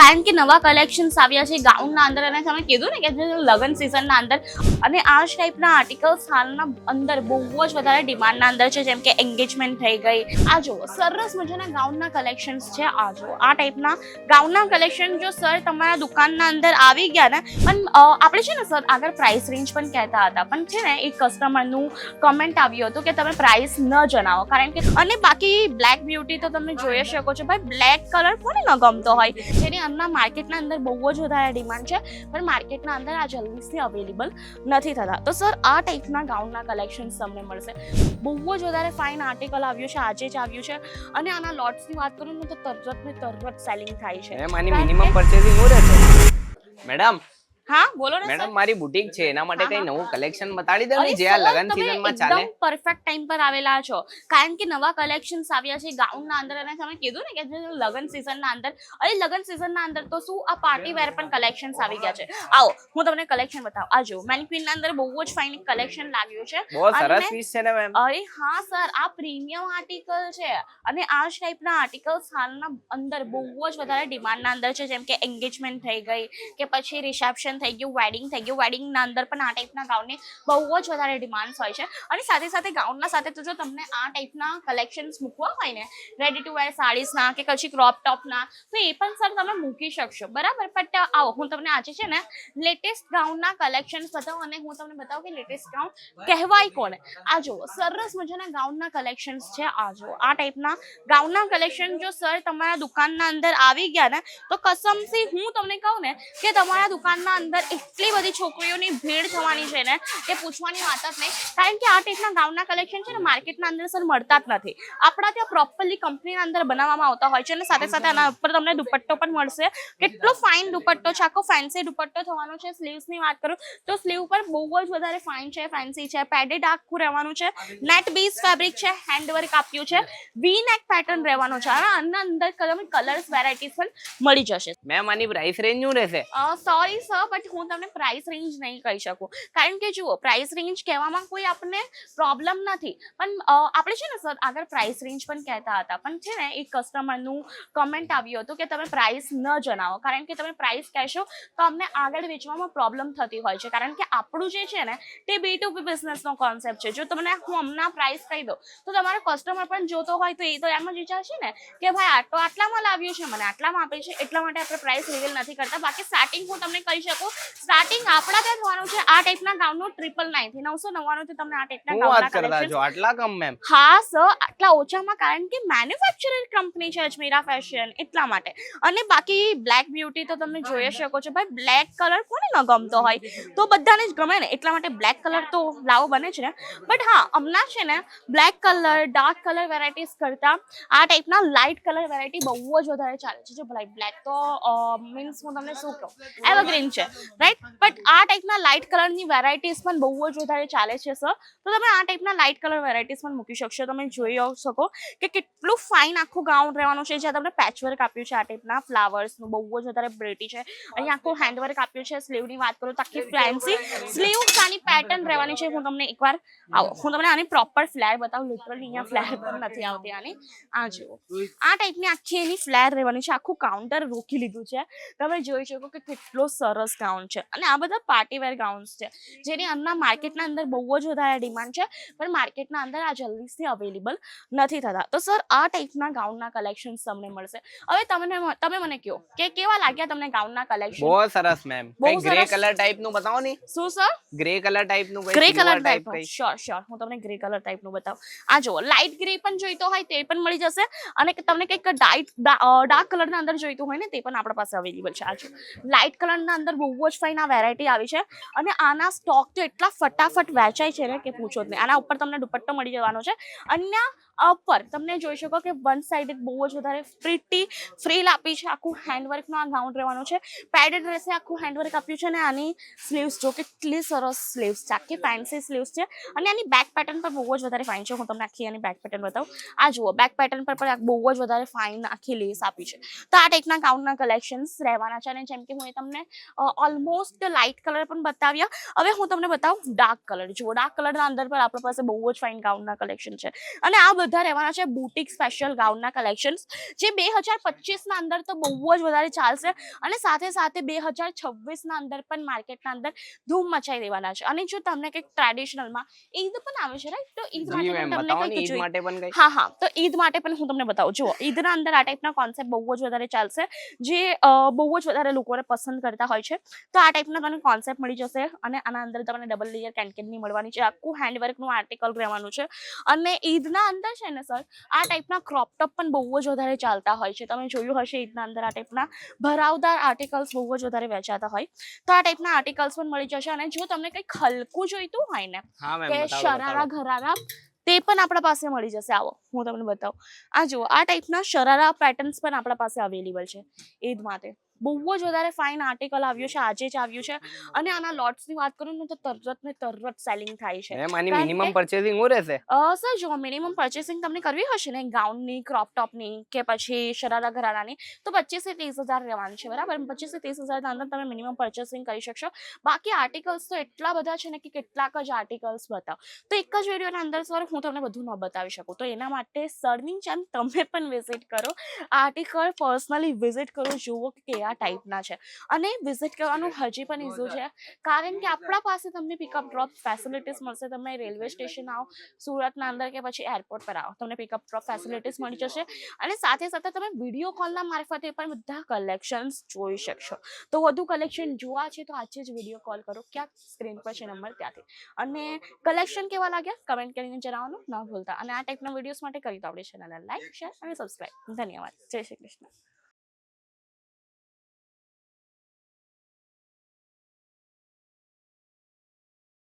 કારણ કે નવા કલેક્શન્સ આવ્યા છે ગાઉનના અંદર અને તમે કીધું ને કે જે લગ્ન સિઝનના અંદર અને આ જ ટાઈપના આર્ટિકલ્સ હાલના અંદર બહુ જ વધારે ડિમાન્ડના અંદર છે, જેમ કે એન્ગેજમેન્ટ થઈ ગઈ. આ જુઓ, સરસ મજાના ગાઉનના કલેક્શન્સ છે આ જુઓ. આ ટાઈપના ગાઉનના કલેક્શન જો સર તમારા દુકાનના અંદર આવી ગયા ને, પણ આપણે છે ને સર આગળ પ્રાઇસ રેન્જ પણ કહેતા હતા. પણ છે ને એક કસ્ટમરનું કમેન્ટ આવ્યું હતું કે તમે પ્રાઇસ ન જણાવો. કારણ કે, અને બાકી બ્લેક બ્યુટી તો તમે જોઈ શકો છો. ભાઈ બ્લેક કલર કોને ન ગમતો હોય? જેની અંદર માર્કેટના અંદર બહુ જ વધારે ડિમાન્ડ છે પણ માર્કેટના અંદર આ જલ્દીથી અવેલેબલ નથી થતા. તો સર આ ટાઈપના ગાઉનના કલેક્શન્સ તમને મળશે. બહુ જ વધારે ફાઇન આર્ટિકલ આવ્યું છે આજે જ આવ્યું છે. અને આના લોટ્સની વાત કરું તો તરત ને તરત સેલિંગ થાય છે. મેમ આની મિનિમમ પરચેસિંગ હું રહેશે મેડમ હા બોલો ને મેડમ મારી બુટીક છે એના માટે કઈ નવું કલેક્શન બતાડી દો ને જે આ લગન સીઝનમાં ચાલે એકદમ પરફેક્ટ ટાઈમ પર આવેલા છો. કારણ કે નવા કલેક્શન્સ આવ્યા છે ગાઉન ના અંદર અને તમે કીધું ને કે લગન સિઝનના અંદર અરે લગન સિઝનના અંદર તો શું આ પાર્ટી વેર પણ કલેક્શન્સ આવી ગયા છે. આવો હું તમને કલેક્શન બતાવું. આ જો મેનિક્વિનના અંદર બહુ જ ફાઇન કલેક્શન લાગ્યું છે. બહુ સરસ પીસ છે ને મેમ અરે હા સર આ પ્રીમિયમ આર્ટિકલ છે. અને આ જ ટાઈપના આર્ટિકલ્સ હાલના અંદર બહુ જ વધારે ડિમાન્ડના અંદર છે. જેમ કે એન્ગેજમેન્ટ થઈ ગઈ કે પછી રિસેપ્શન થઈ ગયું વેડિંગ થઈ ગયું વેડિંગના અંદર પણ આ ટાઈપના ગાઉનની બહુ જ વધારે ડિમાન્ડ્સ હોય છે. અને સાથે સાથે ગાઉનના સાથે તો જો તમને આ ટાઈપના કલેક્શન્સ મૂકવા હોય ને રેડી ટુ વેર સાડીસના કે પછી ક્રોપ ટોપના તો એ પણ સર તમે મૂકી શકશો. બરાબર? બટ આવો, હું તમને આજે છે ને લેટેસ્ટ ગાઉનના કલેક્શન્સ બતાવું અને હું તમને બતાવું કે લેટેસ્ટ ગાઉન કહેવાય કોને આ જુઓ, સરસ મજાના ગાઉનના કલેક્શન્સ છે આ જુઓ. આ ટાઈપના ગાઉનના કલેક્શન જો સર તમારા દુકાનના અંદર આવી ગયા ને, તો કસમથી હું તમને કહું ને કે તમારા દુકાનના અંદર એટલી બધી છોકરીઓની ભીડ થવાની છે ને કે પૂછવાની વાત જ નહીં. કારણ કે આ ટાઈપના ગાઉનના કલેક્શન છે ને માર્કેટના અંદર સર મળતા જ નથી. આપણા ત્યાં પ્રોપરલી કંપનીના અંદર બનાવવામાં આવતા હોય છે અને સાથે સાથે આના ઉપર તમને દુપટ્ટો પણ મળશે. કેટલો ફાઇન દુપટ્ટો છે આખો ફેન્સી દુપટ્ટો થવાનો છે. સ્લીવ્સની વાત કરું તો સ્લીવ પર બહુ જ વધારે ફાઇન છે ફેન્સી છે. પેડેડ આખું રહેવાનું છે. નેટ બેઝ ફેબ્રિક છે હેન્ડવર્ક આપ્યું છે. વી નેક પેટર્ન રહેવાનો છે. અને આના અંદર તમે કલર્સ વેરાયટીઝ પણ મળી જશે. મેમ આની પ્રાઇસ રેન્જ શું રહેશે? સોરી સર બટ હું તમને પ્રાઇસ રેન્જ નહીં કહી શકું. કારણ કે જુઓ પ્રાઇસ રેન્જ કહેવામાં કોઈ આપણને પ્રોબ્લેમ નથી. પણ આપણે છે ને સર, આગળ પ્રાઇસ રેન્જ પણ કહેતા હતા. પણ છે ને, એક કસ્ટમરનું કમેન્ટ આવ્યું હતું કે તમે પ્રાઇસ ન જણાવો. કારણ કે તમે પ્રાઇસ કહેશો, તો અમને આગળ વેચવામાં પ્રોબ્લેમ થતી હોય છે. કારણ કે આપણું જે છે ને, તે બી ટુ બી બિઝનેસનો કોન્સેપ્ટ છે. જો તમને હું હમણાં પ્રાઇસ કહી દઉં, તો તમારો કસ્ટમર પણ જોતો હોય તો એ તો એમ જ વિચારશે ને કે ભાઈ આટલો આટલામાં લાવ્યું છે, મને આટલામાં આપે છે, એટલા માટે આપણે પ્રાઇસ રિવીલ નથી કરતા. બાકી સ્ટાર્ટિંગ હું તમને કહી શકું સ્ટાર્ટિંગ આપણા ત્યાં થવાનું છે આ ટાઈપના ગાઉનનો ટ્રિપલ નાઇનથી નવસો નવ્વાણું થી તમને આ ટાઈપના ગાઉનના કલેક્શન આટલા કમ મેમ હા સર આટલા ઓછામાં કારણ કે મેન્યુફેક્ચરર કંપની છે અજમેરા ફેશન એટલા માટે. અને બાકી બ્લેક બ્યુટી તો તમે જોઈ શકો છો. ભાઈ બ્લેક કલર કોને ન ગમતો હોય? તો બધાને જ ગમે ને. એટલા માટે બ્લેક કલર તો લાવો બને છે ને. બટ હા હમણાં છે ને black colour dark colour varieties કરતા આ ટાઈપના લાઇટ કલર વેરાયટી બહુ જ વધારે ચાલે છે. જો ભલાઈ બ્લેક તો મીન્સ હું તમને શું કહું? એવરગ્રીન છે. રાઈટ બટ આ ટાઈપના લાઇટ કલરની વેરાયટીઝ પણ બહુ જ વધારે ચાલે છે સર તો તમે આ ટાઈપના લાઇટ કલર વેરાયટીઝ પણ મૂકી શકશો. તમે જોઈ શકો કે કેટલું ફાઇન આખું ગાઉન રહેવાનું છે. જ્યાં તમને પેચવર્ક આપ્યું છે આ ટાઈપના ફ્લાવર્સનું બહુ જ વધારે બ્રેટી છે. અહીંયા આખું હેન્ડવર્ક આપ્યું છે. સ્લીવની વાત કરું તો આખી ફેન્સી સ્લીવ આની પેટર્ન રહેવાની છે. હું તમને એકવાર આવો હું તમને આની પ્રોપર ફ્લેર બતાવું. લિટરલી અહીંયા ફ્લેર પણ નથી આવતી આની. આ જુઓ. આ ટાઈપની આખી એની ફ્લેર રહેવાની છે. આખું કાઉન્ટર રોકી લીધું છે. તમે જોઈ શકો કે કેટલો સરસ ગાઉન છે. અને આ બધા પાર્ટીવેર ગાઉન્સ છે. જેની અંદર માર્કેટના અંદર બહુ જ વધારે ડિમાન્ડ છે પણ માર્કેટના અંદર આ જલ્દીથી અવેલેબલ નથી થતા. તો સર આ ટાઈપના ગાઉનના કલેક્શન્સ તમને મળશે. હવે તમને તમે મને કહો કે કેવા લાગ્યા તમને ગાઉનના કલેક્શન બહુ સરસ મેમ કઈ ગ્રે કલર ટાઈપનું બતાવો ને? શું સર ગ્રે કલર ટાઈપનું grey colour type type sure sure હું તમને ગ્રે કલર ટાઈપનું બતાવું. આ જુઓ લાઇટ ગ્રે પણ જોઈતો હોય તે પણ મળી જશે. અને તમને કંઈક ડાર્ક કલરના અંદર જોઈતું હોય ને તે પણ આપણા પાસે અવેલેબલ છે. આ જો લાઇટ કલરના અંદર બહુ જ ફાઇન આ વેરાયટી આવી છે. અને આના સ્ટોક તો એટલા ફટાફટ વેચાય છે ને કે પૂછો જ નહીં. આના ઉપર તમને દુપટ્ટો મળી જવાનો છે. અને આ ઉપર. તમને જોઈ શકો કે વન સાઇડેડ બહુ જ વધારે પ્રિટી ફ્રીલ આપી છે. આખું હેન્ડવર્કનો આ ગાઉન રહેવાનું છે. પેડેડ રહેશે આખું હેન્ડવર્ક આપ્યું છે અને આની સ્લીવ્સ જો કેટલી સરસ સ્લીવ્સ છે. આખી ફેન્સી સ્લીવ્સ છે. અને આની બેક પેટર્ન પર બહુ જ વધારે ફાઇન છે. હું તમને આખી આની બેક પેટર્ન બતાવું. આ જુઓ બેક પેટર્ન પર પણ બહુ જ વધારે ફાઇન આખી લેસ આપી છે. તો આ ટાઈપના ગાઉનના કલેક્શન્સ રહેવાના છે. અને જેમ કે હું તમને ઓલમોસ્ટ લાઇટ કલર પણ બતાવ્યા. હવે હું તમને બતાવું ડાર્ક કલર જુઓ ડાર્ક કલરના અંદર પણ આપણા પાસે બહુ જ ફાઇન ગાઉનના કલેક્શન છે. અને આ બધા રહેવાના છે બુટિક સ્પેશિયલ ગાઉનના કલેક્શન્સ જે બે હજાર પચીસના અંદર તો બહુ જ વધારે ચાલશે અને સાથે સાથે બે હજાર છવ્વીસના અંદર પણ માર્કેટના અંદર ધૂમ મચાઈ દેવાના છે. અને જો તમને કંઈક ટ્રેડિશનલમાં ઈદ પણ આવે છે રાઈટ તો ઈદ માટે પણ તમને કંઈક હા હા. તો ઈદ માટે પણ હું તમને બતાવું. જુઓ ઈદના અંદર આ ટાઈપના કોન્સેપ્ટ બહુ જ વધારે ચાલશે. જે બહુ જ વધારે લોકોને પસંદ કરતા હોય છે. તો આ ટાઈપના તમને કોન્સેપ્ટ મળી જશે અને આના અંદર તમને ડબલ લેયર કેન્કેનની મળવાની છે. આખું હેન્ડવર્કનું આર્ટિકલ રહેવાનું છે. અને ઈદના અંદર છે ને સર? આ ટાઈપના ક્રોપ ટોપ પણ બહુ જ વધારે ચાલતા હોય છે. તમે જોયું હશે એના અંદર આ ટાઈપના ભરાવદાર આર્ટિકલ્સ બહુ જ વધારે વેચાતા હોય. તો આ ટાઈપના આર્ટિકલ્સ પણ મળી જશે અને જો તમને કંઈક હલકું જોઈતું હોય ને કે શરારા ઘરારા તે પણ આપણા પાસે મળી જશે. આવો હું તમને બતાવું. આ જુઓ આ ટાઈપના શરારા પેટર્ન્સ પણ આપણા પાસે અવેલેબલ છે. ઈદ માટે. બહુ જ વધારે ફાઇન આર્ટિકલ આવ્યું છે આજે જ આવ્યું છે. અને આના લોટ્સની વાત કરું તો તરત ને તરત સેલિંગ થાય છે. મેમ આની મિનિમમ પરચેસિંગ હું રહેશે? સર જો મિનિમમ પર્ચેસિંગ તમને કરવી હશે ને ગાઉનની ક્રોપ ટોપની કે પછી શરારા ઘરારાની તો પચીસથી ત્રીસ હજાર રહેવાની છે બરાબર? પચીસથી ત્રીસ હજારના અંદર તમે મિનિમમ પરચેસિંગ કરી શકશો. બાકી આર્ટિકલ્સ તો એટલા બધા છે ને કે કેટલાક જ આર્ટિકલ્સ બતાવ. તો એક જ વિડીયોના અંદર સર હું તમને બધું ન બતાવી શકું. તો એના માટે સરની જેમ તમે પણ વિઝિટ કરો. આર્ટિકલ પર્સનલી વિઝિટ કરો જુઓ કે કેવા ટાઈપના છે. અને વિઝિટ કરવાનું હજી પણ ઇઝુ છે કારણ કે આપણા પાસે તમને પિકઅપ ડ્રોપ ફેસિલિટીઝ મળશે. તમે રેલવે સ્ટેશન આવો સુરતના અંદર કે પછી એરપોર્ટ પર આવો તમને પિકઅપ ડ્રોપ ફેસિલિટીઝ મળી જશે. અને સાથે સાથે તમે વીડિયો કોલના મારફતે પણ બધા કલેક્શન્સ જોઈ શકશો. તો વધુ કલેક્શન જોવા છે તો આજે જ વીડિયો કોલ કરો. ક્યાંક સ્ક્રીન પર છે નંબર ત્યાંથી. અને કલેક્શન કેવા લાગ્યા? કમેન્ટ કરીને જણાવવાનું ન ભૂલતા. અને આ ટાઈપના વિડીયોઝ માટે કરી દો આપણી ચેનલને લાઈક શેર અને સબસ્ક્રાઈબ ધન્યવાદ. જય શ્રી કૃષ્ણ.